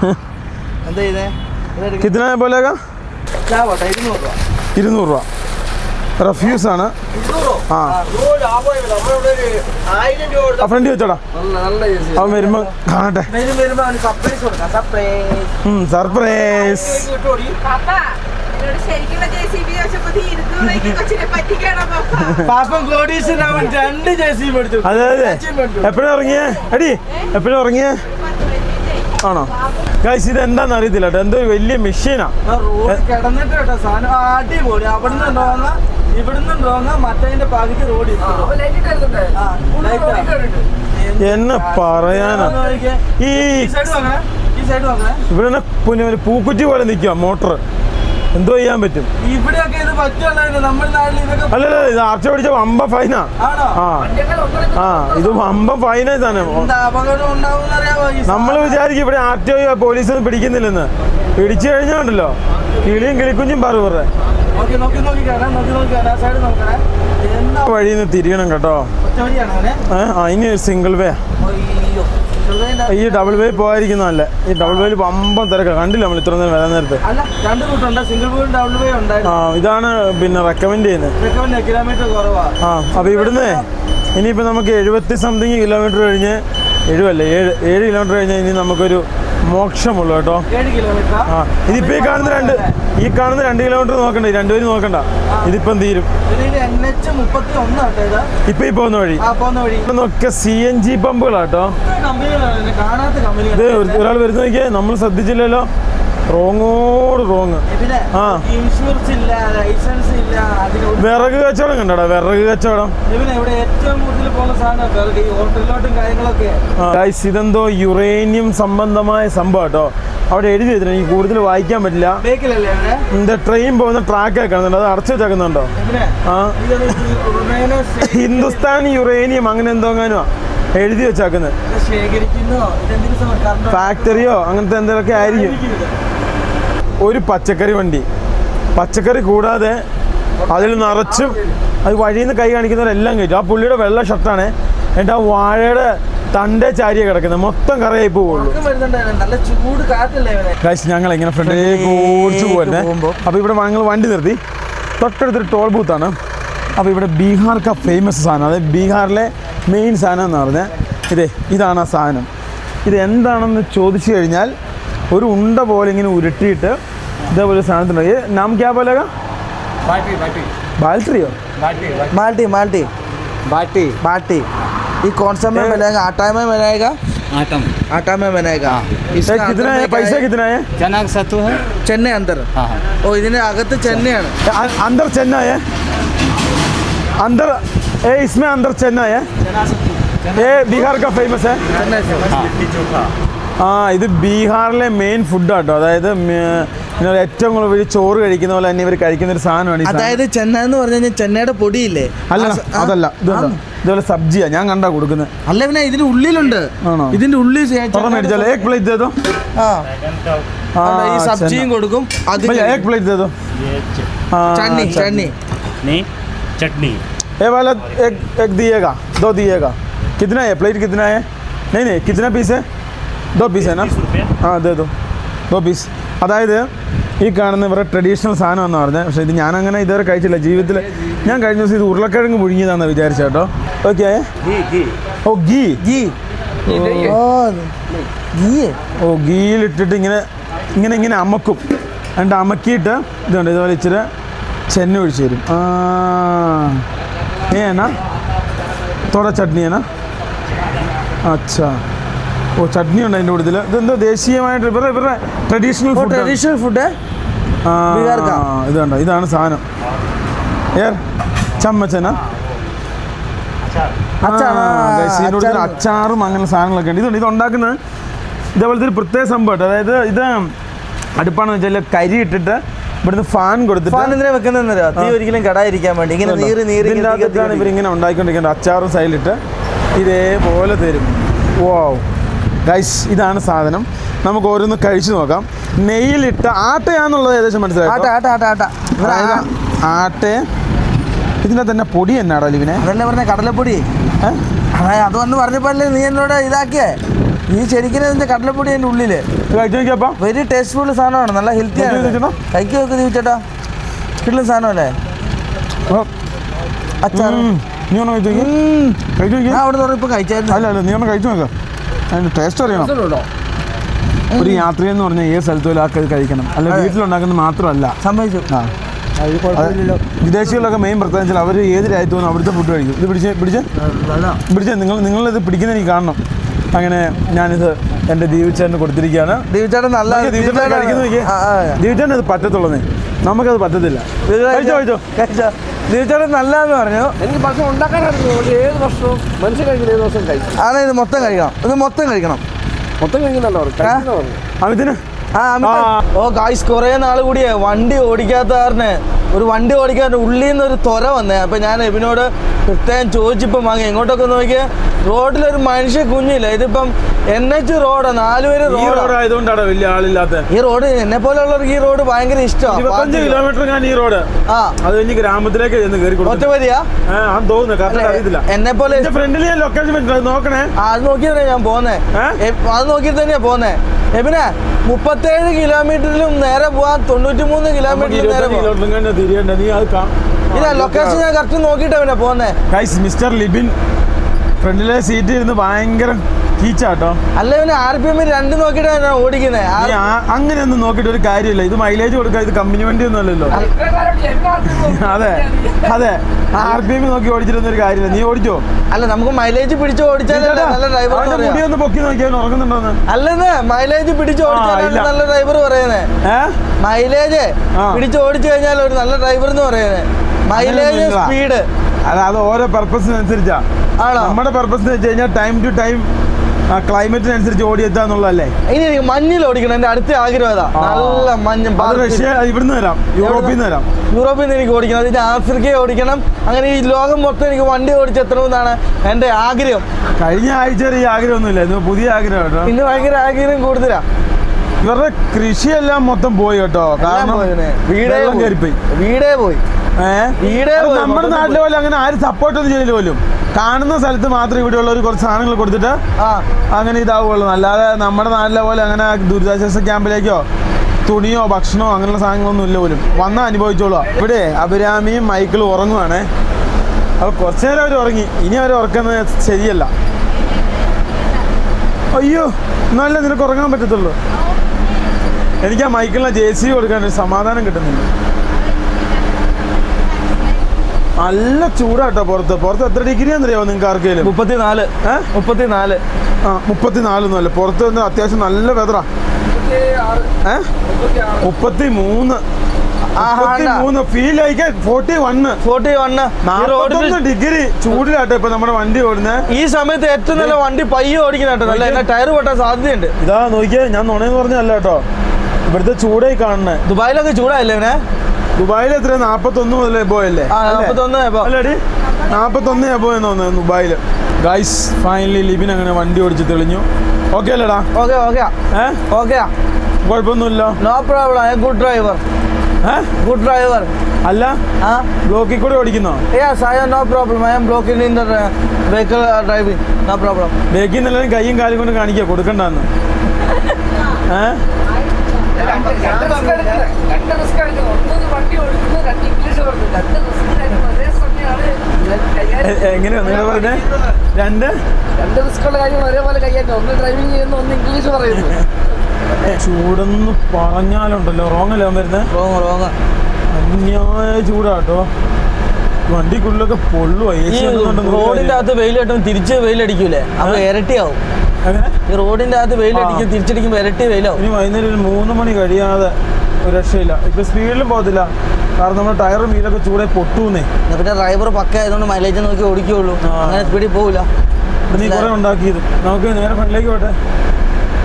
ഇരുന്നൂറ് രൂപ. റഫ്യൂസ് ആണ് ആ ഫ്രണ്ട് വെച്ചോടാ. അവൻ വരുമ്പോ കാണട്ടെ. സർപ്രൈസ്. അതെ അതെ. എപ്പോഴാ ഇറങ്ങിയേ എടി എപ്പോഴാ ഇറങ്ങിയേ ആണോ? ഗൈസ് ഇത് എന്താന്ന് അറിയത്തില്ല എന്തോ വലിയ മെഷീനാ കിടന്നിട്ട് കേട്ടോ സാധനം. അടിപൊളി. അവിടുന്ന് റോങ്ങ ഇവിടുന്ന് റോങ്ങ മറ്റതിന്റെ പകുതി റോഡ് എന്നെ പറയാനാ? ഈ ഇവിടെ പിന്നെ ഒരു പൂക്കുറ്റി പോലെ നിൽക്കുക മോട്ടർ എന്തോ ചെയ്യാൻ പറ്റും. അല്ലല്ല ഇത് ആർച്ച പിടിച്ച വമ്പ ഫൈനാ ആണോ? ആ. ആ ഇത് വമ്പ ഫൈന ഉണ്ടാവും നമ്മൾ വിചാരിക്കും ഇവിടെ ആർ ടി ഒ പോലീസൊന്നും പിടിക്കുന്നില്ലെന്ന്. പിടിച്ചു കഴിഞ്ഞാണ്ടല്ലോ കിളിയും കിളിക്കുഞ്ഞും പറ പറ. വഴിയിൽ നിന്ന് തിരിയണം കേട്ടോ. അതിന് സിംഗിൾ വേ ഈ ഡബിൾ വേ പോയിരിക്കുന്നതല്ലേ ഈ ഡബിൾ വേയിൽ പമ്പം തിരക്ക. കണ്ടില്ല നമ്മൾ ഇത്ര നേരം വരാൻ നേരത്തെ? ആ ഇതാണ് പിന്നെ റെക്കമെൻഡ് ചെയ്യുന്നത്. ആ അപ്പൊ ഇവിടുന്ന് ഇനിയിപ്പോൾ നമുക്ക് എഴുപത്തി സംതിങ് കിലോമീറ്റർ കഴിഞ്ഞ് എഴുപല്ല ഏഴ് ഏഴ് കിലോമീറ്റർ കഴിഞ്ഞാൽ ഇനി നമുക്കൊരു മോക്ഷമുള്ളൂ കേട്ടോ. ആ? ഇതിപ്പോൾ ഈ കാണുന്ന രണ്ട് ഈ കാണുന്ന രണ്ട് കിലോമീറ്റർ നോക്കണ്ട രണ്ടുപേരും നോക്കണ്ട. ഇതിപ്പം തീരും. ഇപ്പൊ ഈ പോകുന്ന വഴി. നോക്കിയ സി എൻ ജി പമ്പുകളാട്ടോ ഇത് ഒരാൾ വരുന്ന നോക്കിയേ നമ്മൾ ശ്രദ്ധിച്ചില്ലല്ലോ. റോങ്ങോട് റോങ് ആ. ഇൻഷുറൻസ് ഇല്ല ലൈസൻസ് ഇല്ല വിറക് കച്ചവടം കണ്ടടാ വിറക് കച്ചവടം. ഇവിടെ ഏറ്റവും കൂടുതൽ പോകുന്ന സാധനം കാര്യങ്ങളൊക്കെ. ഗൈസ് ഇതെന്തോ യുറേനിയം സംബന്ധമായ സംഭവം കേട്ടോ. അവിടെ എഴുതി വെച്ചിട്ടുണ്ട് എനിക്ക് കൂടുതൽ വായിക്കാൻ പറ്റില്ല. ഇത് ട്രെയിൻ പോകുന്ന ട്രാക്ക് ആക്കുന്നുണ്ട് അത് അടച്ചു വെച്ചേക്കുന്നുണ്ടോ? ആ. ഹിന്ദുസ്ഥാൻ യുറേനിയം അങ്ങനെ എന്തോ എങ്ങാനുവാ എഴുതി വെച്ചാക്കുന്നത് ഫാക്ടറിയോ അങ്ങനത്തെ എന്തെങ്കിലുമൊക്കെ ആയിരിക്കും. ഒരു പച്ചക്കറി വണ്ടി. പച്ചക്കറി കൂടാതെ അതിൽ നിറച്ചും അത് വഴിയിൽ നിന്ന് കൈ കാണിക്കുന്നവരെല്ലാം കഴിച്ചു ആ പുള്ളിയുടെ വെള്ള ഷർട്ടാണ്. എന്നിട്ട് ആ വാഴയുടെ തണ്ടേ ചാരിയെ കിടക്കുന്നത് മൊത്തം കറിയായി പോവുള്ളൂ. ഞങ്ങൾ ഇങ്ങനെ ഫ്രണ്ടിലേക്ക് ഓടിച്ചു പോരുന്നേ അപ്പൊ അപ്പോൾ ഇവിടെ ഞങ്ങൾ വണ്ടി നിർത്തി. തൊട്ടടുത്തൊരു ടോൾ ബൂത്താണ് അപ്പോൾ ഇവിടെ ബീഹാർ ക ഫേമസ് സാധനം. അതായത് ബീഹാറിലെ മെയിൻ സാധനം എന്ന് പറഞ്ഞാൽ ഇതേ ഇതാണ് ആ സാധനം. ഇത് എന്താണെന്ന് ചോദിച്ചു കഴിഞ്ഞാൽ ഒരു ഉണ്ട പോലെ ഇങ്ങനെ ഉരുട്ടിയിട്ട് ഇതേപോലെ സാധനത്തിനുണ്ട് നാം ക്യാ പോലെ ബാൽട്രിയോ ബാൽട്ടി ബാൽട്ടി ബാട്ടി ബാട്ടി ഈ कौन सा में मिलेगा आटा में मिलेगा आटा आटा में बनेगा कितना है പൈസ कितना है चना सत्तू है ചെന്നൈ അന്തർ. ഓ ഇതിന് അകത്ത് ചെന്നൈയാണ്. അന്തർ ചെന്നൈ അന്തർ ए इसमें अंदर चेन्नई है ये बिहार का फेमस है चेन्नई से लिट्टी ആ ഇത് ബീഹാറിലെ മെയിൻ ഫുഡാട്ടോ അതായത് മേ- പിന്നെ ഏറ്റവും കൂടുതൽ ചോറ് കഴിക്കുന്ന പോലെ തന്നെ ഇവർ കഴിക്കുന്ന ഒരു സാധനമാണ് ഈ സാധനം. അതായത് ചെന്നൈ എന്ന് പറഞ്ഞു കഴിഞ്ഞാൽ ചെന്നൈയുടെ പൊടിയില്ലേ അല്ല ആ സ- ആ- അതല്ല ഇത് കണ്ടോ? ഇതുപോലെ സബ്ജിയാ ഞാൻ കണ്ടാ കൊടുക്കുന്നത് അല്ല പിന്നെ ഇതിന്റെ ഉള്ളിലുണ്ട് ആണോ? ഇതിന്റെ ഉള്ളിൽ ചെ- തുറന്ന് മേടിച്ചാലോ ഏക് പ്ലേറ്റ് ദേ ദോ ആ ആ, അല്ല, ഈ സബ്ജിയും ചെന്ന. കൊടുക്കും അത് भैया एक प्लेट दे दो हाँ, ചട്നി ചട്നി नहीं चटनी ये वाला एक एक दिएगा दो दिएगा कितना है प्लेट कितना है नहीं नहीं कितना पीस है दो पीस है ना हाँ दे दो दो पीस അതായത് ഈ കാണുന്ന ഇവരുടെ ട്രഡീഷണൽ സാധനം എന്ന് പറഞ്ഞാൽ പക്ഷേ ഇത് ഞാൻ അങ്ങനെ ഇതുവരെ കഴിച്ചില്ല ജീവിതത്തിൽ ഞാൻ കഴിഞ്ഞ ദിവസം ഇത് ഉരുളക്കിഴങ്ങ് പുഴുങ്ങിയതാണെന്ന് വിചാരിച്ച കേട്ടോ ഓക്കെ ഓ ഗീ ഗീ ഓ ഗീ ഓ ഗീയിലിട്ടിട്ട് ഇങ്ങനെ ഇങ്ങനെ ഇങ്ങനെ അമക്കും എന്നിട്ട് അമക്കിയിട്ട് ഇതുണ്ട് ഇതുപോലെ ഇച്ചിരി ചെന്ന ഒഴിച്ച് തരും ആ ഏനാ തോട ചട്നിയാണോ അച്ഛാ ഓ ചട്നി ഉണ്ട് അതിന്റെ കൂടുതൽ ഇതെന്താ ദേശീയമായിട്ട് ഇവരുടെ ഇവരുടെ ട്രഡീഷണൽ ഫുഡ് ട്രഡീഷണൽ ഫുഡ് ഇതുണ്ട്. ഇതാണ് സാധനം. ഏർ ചമ്മച്ചനാ? അച്ചാറ്. അങ്ങനെ സാധനങ്ങളൊക്കെ ഉണ്ട്. ഇതുണ്ട്. ഇത് ഉണ്ടാക്കുന്നത് ഇതേപോലത്തെ ഒരു പ്രത്യേക സംഭവം അതായത് ഇത് അടുപ്പാണെന്ന് വെച്ചാൽ കരി ഇട്ടിട്ട് ഇവിടുന്ന് ഫാൻ കൊടുത്തിട്ട് ഫാൻ എന്തിനാ വെക്കുന്നതെന്നറിയോ തീ ഒരിക്കലും കടായിരിക്കാൻ വേണ്ടി. ഇങ്ങനെ നീര് നീര് ഇതിന്റെ ഇങ്ങനെ അകത്താണ് ഇവരിങ്ങനെ ഉണ്ടാക്കിക്കൊണ്ടിരിക്കുന്നത്. അച്ചാറും സൈഡിലിട്ട് ഇതേപോലെ തരും. വാവ് ഗൈസ് ഇതാണ് സാധനം. നമുക്ക് ഓരോന്ന് കഴിച്ചു നോക്കാം. നെയ്യിലിട്ട ആട്ടയാന്നുള്ളത് ഏകദേശം മനസ്സിലായി? ആട്ട ഇതിന്റെ തന്നെ പൊടി എന്നാടോ ലിവിനെ? അതല്ലേ പറഞ്ഞ കടലപ്പൊടി? അത് വന്ന് പറഞ്ഞപ്പോഴല്ലേ നീ എന്നോട് ഇതാക്കിയേ? നീ ശരിക്കും ഇതിന്റെ കടലപ്പൊടി അതിന്റെ ഉള്ളിൽ. വെരി ടേസ്റ്റ്ഫുൾ സാധനമാണ് നല്ല ഹെൽത്തി ആണ് കൈക്ക് നോക്ക് ദീപിച്ചേട്ടാ കിട്ടുന്ന സാധനമല്ലേ? അച്ഛാ നീ ഒന്ന് കഴിച്ചു അവിടെ നിന്ന് ഇപ്പൊ കഴിച്ചായിരുന്നു. അല്ല അല്ല നീ ഒന്ന് കഴിച്ചു നോക്കാം. അതിന്റെ ടേസ്റ്റ് അറിയണം. ഒരു ഒരു യാത്രയെന്ന് പറഞ്ഞാൽ ഏത് സ്ഥലത്തും ആൾക്കാർ കഴിക്കണം. അല്ല വീട്ടിലുണ്ടാക്കുന്നത് മാത്രമല്ല. സംഭവിച്ചു ആ. വിദേശികളൊക്കെ മെയിൻ പ്രത്യേകം വെച്ചാൽ അവർ ഏത് രാജ്യത്ത് പോകുന്നു അവിടുത്തെ ഫുഡ് കഴിക്കും. ഇത് പിടിച്ച് പിടിച്ച്? പിടിച്ച് നിങ്ങൾ നിങ്ങളിത് പിടിക്കുന്ന എനിക്ക് കാണണം. അങ്ങനെ ഞാനിത് എന്റെ ദീപിച്ചേട്ടന് കൊടുത്തിരിക്കുകയാണ്. ദീപിച്ചേട്ടൻ നല്ല ദീപിച്ചേട്ടൻ കഴിക്കുന്ന. ദീപിച്ചേട്ടൻ ഇത് പറ്റത്തുള്ളതേ നമുക്കത് പറ്റത്തില്ല. ദീപിച്ചേട്ടൻ നല്ലതെന്ന് പറഞ്ഞു. എനിക്ക് ഭക്ഷണം പക്ഷേ ഏത് ഭക്ഷണവും മനുഷ്യൻ കഴിക്കുന്ന ഏത് ദിവസം കഴിക്കും ആണ് ഇത് മൊത്തം കഴിക്കണം. ഇത് മൊത്തം കഴിക്കണം. മൊത്തം കഴിക്കുന്നുണ്ടോ അമിതിന് ഓ ഗായ്സ് കുറേ നാൾ കൂടിയേ വണ്ടി ഓടിക്കാത്ത കാരണം ഒരു വണ്ടി ഓടിക്കാൻ ഉള്ളിൽ നിന്ന് ഒരു തൊര വന്നേ. അപ്പൊ ഞാൻ എബിനോട് പ്രത്യേകം ചോദിച്ചിപ്പം വാങ്ങി. എങ്ങോട്ടൊക്കെ നോക്കിയാൽ റോഡിലൊരു മനുഷ്യ കുഞ്ഞില്ല? ഇതിപ്പം എൻ എച്ച് റോഡ് നാലുപേര് റോഡായതുകൊണ്ടാണ് വലിയ ആളില്ലാത്ത. ഈ റോഡ് എന്നെ പോലെയുള്ളവർക്ക് ഈ റോഡ് ഭയങ്കര ഇഷ്ടമാണ് കിലോമീറ്റർ ഞാൻ ഈ റോഡ്. ആ. അത് കഴിഞ്ഞ് ഗ്രാമത്തിലേക്ക് തോന്നുന്നു. എന്നെ പോലെ ലൊക്കേഷൻ നോക്കണേ. അത് നോക്കിയിട്ട് ഞാൻ പോന്നേ. അത് നോക്കിയിട്ട് തന്നെയാ പോന്നേ. എബിനെ മുപ്പത്തേഴ് കിലോമീറ്ററിലും നേരെ പോവാൻ തൊണ്ണൂറ്റി മൂന്ന് കിലോമീറ്ററിലും നേരെ തിരിയണ്ട. നീ അത് കാ- ഇല്ല ലൊക്കേഷൻ ഞാൻ കറക്റ്റ് നോക്കിയിട്ട് പിന്നെ പോന്നെ. മിസ്റ്റർ ലിബിൻ ഫ്രണ്ടിലെ സീറ്റ് ഇരുന്ന് ഭയങ്കര കീച്ചാട്ടോ അല്ല ഇവന് ആർ പി എം രണ്ട് നോക്കിയിട്ട് ഓടിക്കുന്നത് ഓടിക്കുന്നേ. ഒന്നും നോക്കിയിട്ട് ഒരു കാര്യമില്ല. ഇത് മൈലേജ് കൊടുക്കാൻ ഇത് കമ്പനി വണ്ടി ഒന്നും അല്ലല്ലോ. അതെ അതെ. ആർ പി എം നോക്കി ഓടിച്ചിട്ടൊന്നും ഒരു കാര്യമില്ല. നീ ഓടിച്ചോ? അല്ല നമുക്ക് മൈലേജ് പിടിച്ച് ഓടിച്ചാൽ നല്ല ഡ്രൈവർ ഒന്ന് പൊക്കി നോക്കിയാൽ ഉറങ്ങുന്നുണ്ടോന്ന്? അല്ലെന്ന് മൈലേജ് പിടിച്ച് ഓടിച്ചാൽ നല്ല ഡ്രൈവർ പറയുന്നേ. മൈലേജ്. പിടിച്ച് ഓടിച്ചു കഴിഞ്ഞാൽ ഒരു നല്ല ഡ്രൈവർ എന്ന് പറയുന്നത് മൈലേജ് സ്പീഡ് അത് അത് ഓരോ പർപ്പസിനനുസരിച്ചാ നമ്മുടെ പർപ്പസ് എന്ന് വെച്ച് കഴിഞ്ഞാൽ ടൈം ടു ടൈം ക്ലൈമറ്റിനനുസരിച്ച് ഓടിയെത്തുക എന്നുള്ളതല്ലേ? ഇനി എനിക്ക് മഞ്ഞിൽ ഓടിക്കണം എന്റെ അടുത്ത ആഗ്രഹം അതാ. നല്ല മഞ്ഞ് അത് റഷ്യ ഇവിടുന്ന് വരാം യൂറോപ്പിൽ നിന്ന് വരാം. യൂറോപ്പിൽ നിന്ന് എനിക്ക് ഓടിക്കണം അതിന് ആഫ്രിക്കയെ ഓടിക്കണം. അങ്ങനെ ഈ ലോകം മൊത്തം എനിക്ക് വണ്ടി ഓടിച്ചെത്തണമെന്നാണ് എന്റെ ആഗ്രഹം. കഴിഞ്ഞ ആഴ്ച ഒരു ആഗ്രഹമൊന്നുമില്ല ഇത് പുതിയ ആഗ്രഹം ഇന്ന് ഭയങ്കര ആഗ്രഹം കൂടുതലാ. ഇവരുടെ കൃഷിയെല്ലാം മൊത്തം പോയി കേട്ടോ കാരണം. വീടേ. കയറിപ്പോയി. വീടേ പോയി. ഏഹ് വീടേ പോയി, നമ്മുടെ നാട്ടിലെ പോലെ അങ്ങനെ ആരും സപ്പോർട്ട് ഒന്നും ചെയ്തില്ല പോലും. കാണുന്ന സ്ഥലത്ത് മാത്രം ഇവിടെയുള്ളവർ കുറച്ച് സാധനങ്ങൾ കൊടുത്തിട്ട് ആ. അങ്ങനെ ഇതാവുള്ളൂ അല്ലാതെ നമ്മുടെ നാട്ടിലെ പോലെ അങ്ങനെ ദുരിതാശ്വാസ ക്യാമ്പിലേക്കോ തുണിയോ ഭക്ഷണമോ അങ്ങനെയുള്ള സാധനങ്ങളൊന്നും ഇല്ല പോലും. വന്നാൽ അനുഭവിച്ചോളൂ. ഇവിടെ അഭിരാമിയും മൈക്കിളും ഉറങ്ങുവാണേ. അപ്പോൾ കുറച്ചു നേരം അവർ ഉറങ്ങി. ഇനി അവർ ഉറക്കുന്നത് ശരിയല്ല. അയ്യോ എന്നാലേ നിനക്ക് ഉറങ്ങാൻ പറ്റത്തുള്ളൂ? എനിക്ക് ആ മൈക്കിളിനെ ജെ സി കൊടുക്കാൻ ഒരു സമാധാനം കിട്ടുന്നില്ല. നല്ല ചൂടാട്ടോ പുറത്ത്. പുറത്ത് എത്ര ഡിഗ്രി എന്നറിയാമോ നിങ്ങൾക്ക് ആർക്കെങ്കിലും മുപ്പത്തിനാല്? മുപ്പത്തിനാല്. ആ മുപ്പത്തിനാലൊന്നും അല്ല. പുറത്ത് നിന്ന് അത്യാവശ്യം നല്ല വെതറാ ഏ? മുപ്പത്തി മൂന്ന് ഡിഗ്രി ചൂടിലാട്ടോ ഇപ്പൊ നമ്മുടെ വണ്ടി ഓടുന്നത് ഈ സമയത്ത് ഏറ്റവും നല്ല വണ്ടി പയ്യ ഓടിക്കണം കേട്ടോ നല്ല എന്നെ ടയർ പൊട്ടാൻ സാധ്യതയുണ്ട്. ഇതാ നോക്കിയാ. ഞാൻ നുണയെന്ന് പറഞ്ഞല്ല കേട്ടോ. ഇവിടുത്തെ ചൂടായി കാണണേ ദുബായിലൊക്കെ ചൂടായില്ലേ ഇവനെ? ദുബായിൽ എത്ര? നാപ്പത്തൊന്ന് മുതൽ എബോ അല്ലേ? ആ നാൽപ്പത്തൊന്ന് അല്ലേ നാപ്പത്തൊന്ന് എബോ എന്ന് തോന്നുന്നു ദുബായിൽ ഗൈസ് ഫൈനലി ലിബിൻ അങ്ങനെ വണ്ടി ഓടിച്ച് തെളിഞ്ഞു. ഓക്കെ അല്ലേടാ. ഓക്കെ ഓക്കെ ഏഹ് okay കുഴപ്പമൊന്നുമില്ലോ. No problem I good driver ഏ? ഗുഡ് ഡ്രൈവർ അല്ല? ആ? ബ്ലോക്കിൽ കൂടെ ഓടിക്കുന്നോ? Yes I no problem I'm ബ്ലോക്കിൽ in the vehicle driving no problem ബ്രേക്കിൽ നിന്ന് എല്ലാവരും കൈയും കാലും കൊണ്ട് കാണിക്കുക കൊടുക്കണ്ടെന്ന്. ഏ? രണ്ട് റിസ്ക് ഒന്ന് വണ്ടി ഓടിക്കുന്നു രണ്ട് ഇംഗ്ലീഷ് പറഞ്ഞു രണ്ട് റിസ്ക് എടുക്കുന്നത് ഒരേ സമയമാണ് എങ്ങനെയാ നിങ്ങൾ പറഞ്ഞേ? രണ്ട്? രണ്ട് റിസ്ക്കുള്ള കാര്യം ഒരേപോലെ ഒന്ന് ഡ്രൈവിംഗ് ചെയ്യുന്നു ഒന്ന് ഇംഗ്ലീഷ് പറയുന്നു. ചൂടെന്ന് പറഞ്ഞാലുണ്ടല്ലോ. റോങ് അല്ലേ വരുന്നത് റോങ് റോങ് അന്യായ ചൂടാട്ടോ. വണ്ടിക്കുള്ളിലൊക്കെ പൊള്ളുവാ. റോഡിന്റെ അകത്ത് വെയിലിട്ടും തിരിച്ച് വെയിലടിക്കൂലേ അപ്പൊ ഇരട്ടിയാവും. അങ്ങനെ ഈ റോഡിന്റെ അകത്ത് വെയിലടിക്കും തിരിച്ചടിക്കുമ്പോ ഇരട്ടി വെയിലാവും. ഇനി വൈകുന്നേരം ഒരു മൂന്ന് മണി കഴിയാതെ ഒരു രക്ഷയില്ല. ഇപ്പൊ സ്പീഡിലും പോകത്തില്ല. കാരണം നമ്മുടെ ടയറും വീലൊക്കെ ചൂടെ പൊട്ടൂന്നേ. പിന്നെ ഡ്രൈവർ പക്ക ആയതുകൊണ്ട് മൈലേജ് നോക്കി ഓടിക്കുള്ളൂ. അങ്ങനെ സ്പീഡിൽ പോകില്ല നീ കുറെ ഉണ്ടാക്കിയത്. നമുക്ക് നേരെ ഫ്രണ്ടിലേക്ക് പോട്ടെ.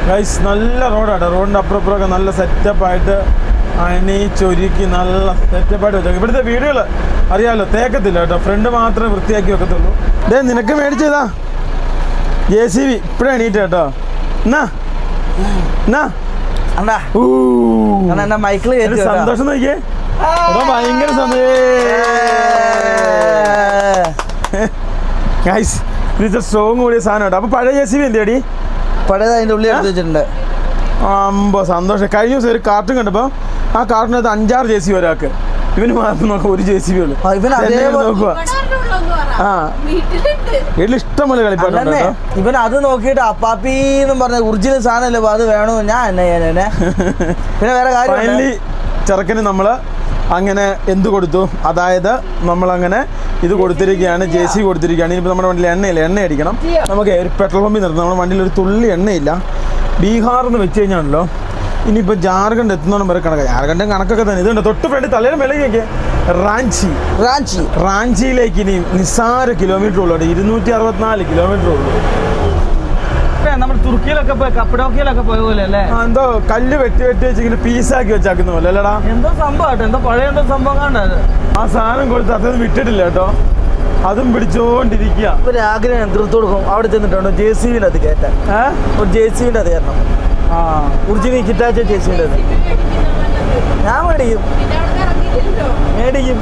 ഗൈസ് നല്ല റോഡാട്ടോ റോഡിന്റെ അപ്പുറപ്പുറമൊക്കെ നല്ല നല്ല സെറ്റപ്പായിട്ട് അണി ചൊരുക്കി നല്ല സെറ്റപ്പായിട്ട് വെച്ചേക്കും. ഇവിടുത്തെ വീടുകൾ അറിയാമല്ലോ തേക്കത്തില്ല കേട്ടോ. ഫ്രണ്ട് മാത്രമേ വൃത്തിയാക്കി വെക്കത്തുള്ളൂ. ഡേ നിനക്ക് മേടിച്ചതാ ജെ സി ബി ഇപ്പോഴേ എണീറ്റ് കേട്ടോ. എന്നാ? എന്നാ? ഊ. കാരണം എന്നെ മൈക്കിൾ കയറ്റി. സന്തോഷം നോക്കിയേ. ഭയങ്കര സന്തോഷം. സ്ട്രോങ് കൂടിയ സാധനം കേട്ടോ. അപ്പൊ പഴയ ജെ സി ബി എന്തേടി പഴയത് അതിന്റെ ഉള്ളിൽ എടുത്ത് വെച്ചിട്ടുണ്ട്. അമ്പോ സന്തോഷം. കഴിഞ്ഞ ദിവസം ഒരു കാർട്ടൂൺ കണ്ടപ്പോ ആ കാർട്ടൂണിനകത്ത് അഞ്ചാറ് ജെ സി ഒരാൾക്ക്. ഇവന് മാത്രം നോക്കാം ഒരു ജെ സി ബി ഉള്ളു. ഇവൻ അതേപോലെ- നോക്കുക. ആ. വീട്ടിൽ ഇവൻ അത് നോക്കിയിട്ട് അപ്പാപ്പി എന്ന് പറഞ്ഞ ഒറിജിനൽ സാധനമല്ലേ അപ്പൊ അത് വേണോ? ഞാൻ എന്നെ എന്നെ പിന്നെ വേറെ കാര്യം ചെറുക്കന് നമ്മൾ അങ്ങനെ എന്ത് കൊടുത്തു? അതായത് നമ്മൾ അങ്ങനെ ഇത് കൊടുത്തിരിക്കുകയാണ് ജെ സി കൊടുത്തിരിക്കുകയാണ്. ഇനിയിപ്പോൾ നമ്മുടെ വണ്ടിയിൽ എണ്ണയില്ല? എണ്ണ അടിക്കണം. നമുക്ക് ഒരു പെട്രോൾ പമ്പിൽ നിർത്തും. നമ്മുടെ വണ്ടിയിൽ ഒരു തുള്ളി എണ്ണയില്ല. ബീഹാറിൽ നിന്ന് വെച്ച് കഴിഞ്ഞാണല്ലോ ഇനിയിപ്പോൾ ജാർഖണ്ഡ് എത്തുന്നോണം വരെ കണക്ക്. ജാർഖണ്ഡും കണക്കൊക്കെ തന്നെ. ഇതുണ്ട് തൊട്ട് ഫ്രണ്ട് തലയുടെ മേലേക്ക് റാഞ്ചി. റാഞ്ചി. റാഞ്ചിയിലേക്ക് ഇനി നിസ്സാര കിലോമീറ്റർ ഉള്ളൂ. ഇരുന്നൂറ്റി അറുപത്തിനാല് കിലോമീറ്റർ ഉള്ളൂ. നമ്മൾ തുർക്കിയിലൊക്കെ പോയി കപ്പഡോക്കിയിലൊക്കെ പോയ പോലെ അല്ലേ? എന്തോ കല്ല് വെട്ടി വെട്ടി വെച്ച് ഇങ്ങനെ പീസാക്കി വെച്ചാക്കുന്ന പോലെ അല്ലടാ? എന്തോ സംഭവം എന്തോ പഴയ എന്തോ സംഭവം കണ്ടത് ആ സാധനം കൊടുത്ത് അതൊന്നും വിട്ടിട്ടില്ല കേട്ടോ. അതും പിടിച്ചോണ്ടിരിക്കുക ഒരു ആഗ്രഹം തീർത്തു കൊടുക്കും? അവിടെ ചെന്നിട്ടുണ്ടോ ജെ സി ബിന്റെ അത് കയറ്റാൻ ഒരു ജെ സി വിന്റെ അത് കയറണം ആ കുറിച്ചിനി ചിറ്റാച്ച ഞാൻ മേടിക്കും. മേടിക്കും.